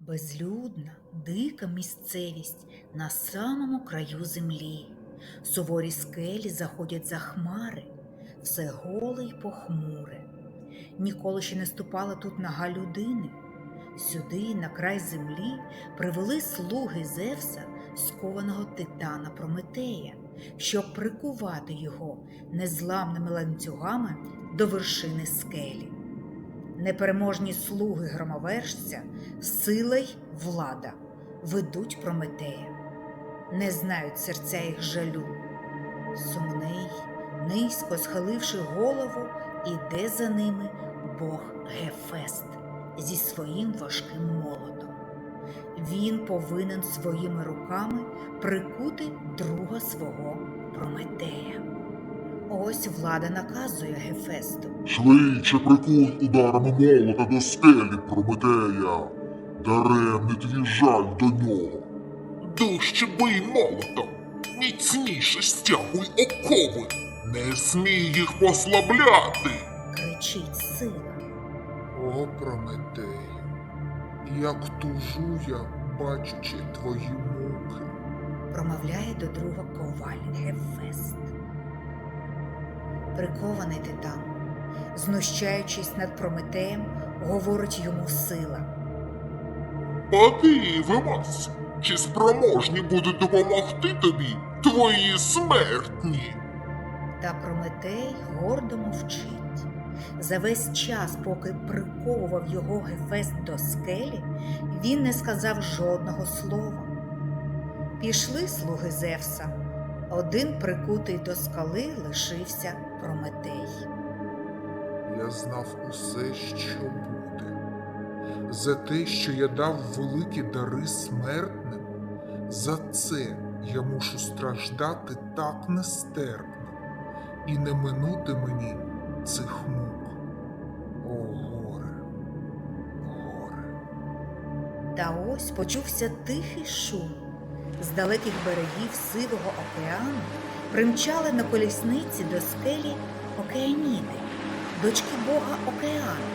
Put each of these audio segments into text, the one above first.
Безлюдна, дика місцевість на самому краю землі. Суворі скелі заходять за хмари, все голе й похмуре. Ніколи ще не ступала тут нога людини. Сюди, на край землі, привели слуги Зевса, скованого титана Прометея, щоб прикувати його незламними ланцюгами до вершини скелі. Непереможні слуги громовержця, сила й влада ведуть Прометея. Не знають серця їх жалю. Сумний, низько схиливши голову, іде за ними Бог Гефест зі своїм важким молотом. Він повинен своїми руками прикути друга свого Прометея. Ось влада наказує Гефесту. Швидше прикуй ударами молота до скелі Прометея. Даремний твій жаль до нього. Дужче бий молотом, міцніше стягуй окови, не смій їх послабляти. кричить сила. О, Прометею, як тужу я, бачачи твої муки. промовляє до друга коваль Гефест. Прикований титан, знущаючись над Прометеєм, говорить йому сила. Подивимось, чи спроможні будуть допомогти тобі твої смертні. Та Прометей гордо мовчить. За весь час, поки приковував його Гефест до скелі, він не сказав жодного слова. Пішли слуги Зевса. Один прикутий до скали лишився Прометей. Я знав усе, що буде. За те, що я дав великі дари смертним, за це я мушу страждати так нестерпно і не минути мені цих мук. О, горе, горе. Та ось почувся тихий шум. З далеких берегів сивого океану примчали на колісниці до скелі Океаніди, дочки Бога океану.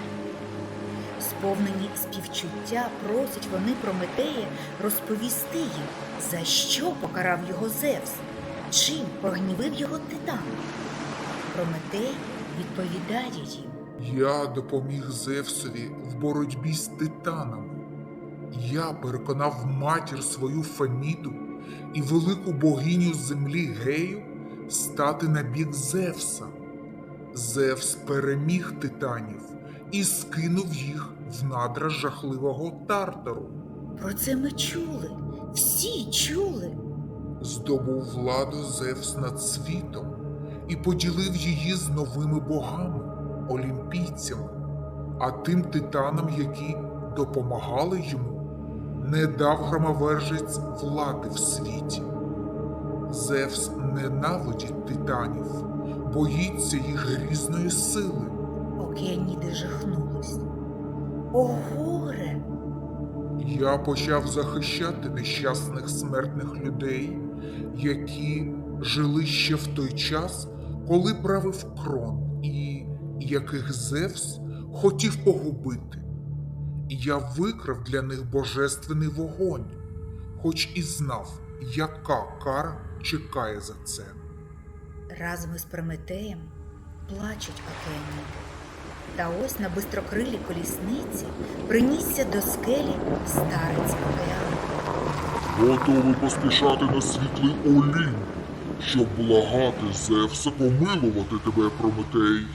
Сповнені співчуття просять вони Прометея розповісти їм, за що покарав його Зевс, чим прогнівив його титан. Прометей відповідає їм. Я допоміг Зевсові в боротьбі з титанами. Я переконав матір свою Феміду і велику богиню землі Гею стати на бік Зевса. Зевс переміг титанів і скинув їх в надра жахливого тартару, Про це ми чули, всі чули. здобув владу Зевс над світом і поділив її з новими богами, олімпійцями, а тим титанам, які допомагали йому, не дав громовержець влади в світі. Зевс ненавидить титанів, боїться їх грізної сили. Океаніди жахнулись. О, горе! Я почав захищати нещасних смертних людей, які жили ще в той час, коли правив крон, і яких Зевс хотів погубити. І Я викрав для них божественний вогонь, хоч і знав, яка кара чекає за це. Разом із Прометеєм плачуть океаніди. Та ось на бистрокрилій колісниці принісся до скелі старець океану. Готовий поспішати на світлий Олімп, щоб благати Зевса помилувати тебе, Прометей.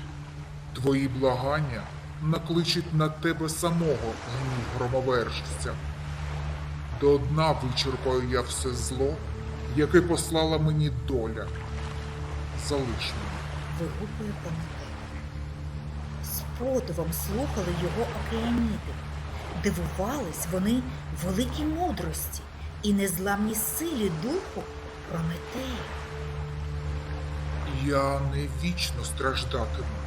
Твої благання накличуть на тебе самого гнів громовержця. До дна вичерпаю я все зло, яке послала мені доля. Залиш мене. Вигукує Прометей. З подивом слухали його океаніди. Дивувались вони великій мудрості і незламній силі духу Прометея. Я не вічно страждатиму.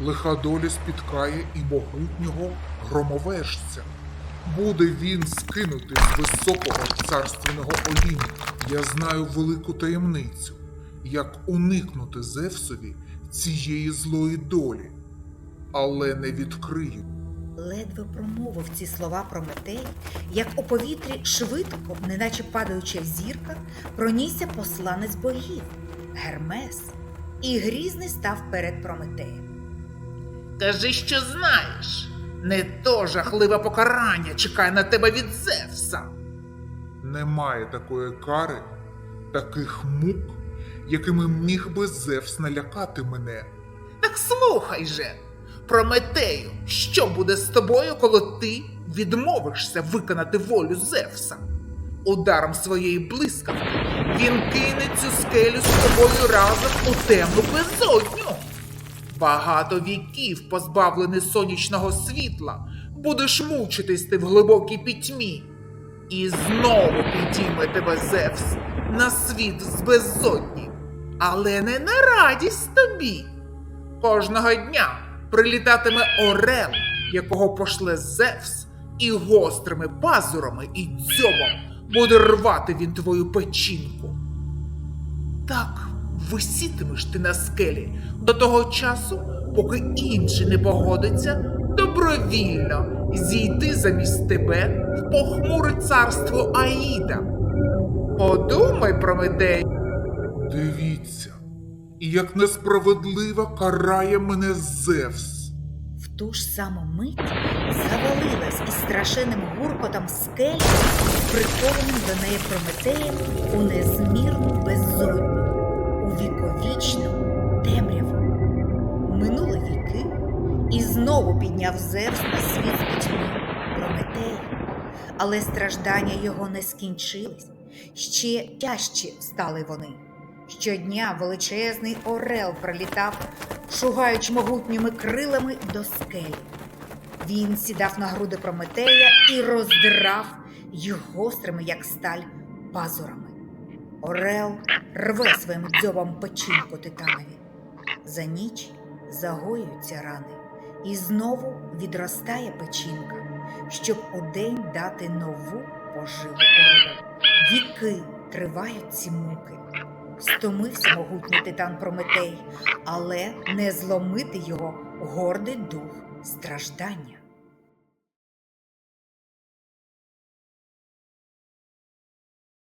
Лиха доля спіткає і могутнього громовержця. Буде він скинутий з високого царственного Олімпу. Я знаю велику таємницю, як уникнути Зевсові цієї злої долі, але не відкрию. Ледве промовив ці слова Прометей, як у повітрі швидко, неначе падаюча зірка, пронісся посланець богів Гермес, і грізний став перед Прометеєм. Кажи, що знаєш. Не то жахливе покарання чекає на тебе від Зевса. Немає такої кари, таких мук, якими міг би Зевс налякати мене. Так слухай же, Прометею, що буде з тобою, коли ти відмовишся виконати волю Зевса? Ударом своєї блискавки він кине цю скелю з тобою разом у темну безодню. Багато віків, позбавлений сонячного світла, будеш мучитись ти в глибокій пітьмі. І знову підійме тебе Зевс на світ з безодні, але не на радість тобі. Кожного дня прилітатиме орел, якого пошле Зевс, і гострими пазурами і дзьобом буде рвати він твою печінку. Так висітимеш ти на скелі до того часу, поки інший не погодиться добровільно зійти замість тебе в похмуре царство Аїда. Подумай, Прометей, Дивіться, як несправедливо карає мене Зевс. В ту ж саму мить завалилась із страшенним гуркотом скеля, прикованим до неї Прометеєм у незмірну безодню, підняв Зевс на світ пітьми Прометея. Але страждання його не скінчились, ще тяжчі стали вони. Щодня величезний орел прилітав, шугаючи могутніми крилами до скелі. Він сідав на груди Прометея і роздирав їх гострими, як сталь, пазурами. Орел рве своїм дзьобом печінку титанові. За ніч загоюються рани, і знову відростає печінка, щоб удень дати нову поживу орлу. Віки тривають ці муки. Стомився могутній титан Прометей, але не зломити його гордий дух страждання.